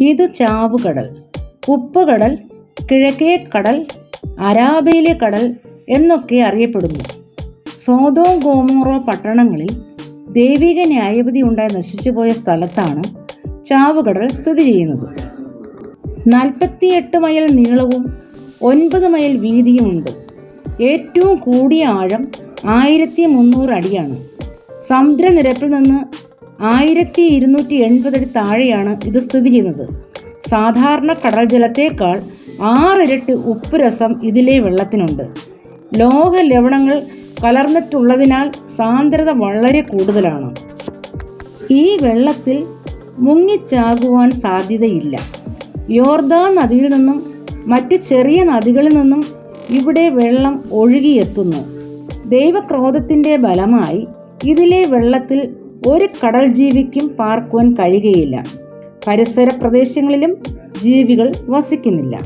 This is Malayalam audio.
ഇത് ചാവുകടൽ ഉപ്പുകടൽ കിഴക്കേ കടൽ അരാബയിലെ കടൽ എന്നൊക്കെ അറിയപ്പെടുന്നു. സോതോ ഗോമോറോ പട്ടണങ്ങളിൽ ദൈവിക ന്യായപതി ഉണ്ടായി നശിച്ചുപോയ സ്ഥലത്താണ് ചാവുകടൽ സ്ഥിതി ചെയ്യുന്നത്. നാൽപ്പത്തിയെട്ട് മൈൽ നീളവും ഒൻപത് മൈൽ വീതിയുമുണ്ട് ഏറ്റവും കൂടിയ ആഴം ആയിരത്തി മുന്നൂറ് അടിയാണ്. സമുദ്രനിരപ്പിൽ നിന്ന് ആയിരത്തി ഇരുന്നൂറ്റി എൺപതിന് താഴെയാണ് ഇത് സ്ഥിതി ചെയ്യുന്നത്. സാധാരണ കടൽ ജലത്തേക്കാൾ ആറിരട്ടി ഉപ്പ് രസം ഇതിലെ വെള്ളത്തിനുണ്ട്. ലോഹ ലവണങ്ങൾ കലർന്നിട്ടുള്ളതിനാൽ സാന്ദ്രത വളരെ കൂടുതലാണ്. ഈ വെള്ളത്തിൽ മുങ്ങിച്ചാകുവാൻ സാധ്യതയില്ല. യോർദാൻ നദിയിൽ നിന്നും മറ്റ് ചെറിയ നദികളിൽ നിന്നും ഇവിടെ വെള്ളം ഒഴുകിയെത്തുന്നു. ദൈവക്രോധത്തിന്റെ ബലമായി ഇതിലെ വെള്ളത്തിൽ ഒരു കടൽ ജീവിക്കും പാർക്കുവാൻ കഴിയുകയില്ല. പരിസര പ്രദേശങ്ങളിലും ജീവികൾ വസിക്കുന്നില്ല.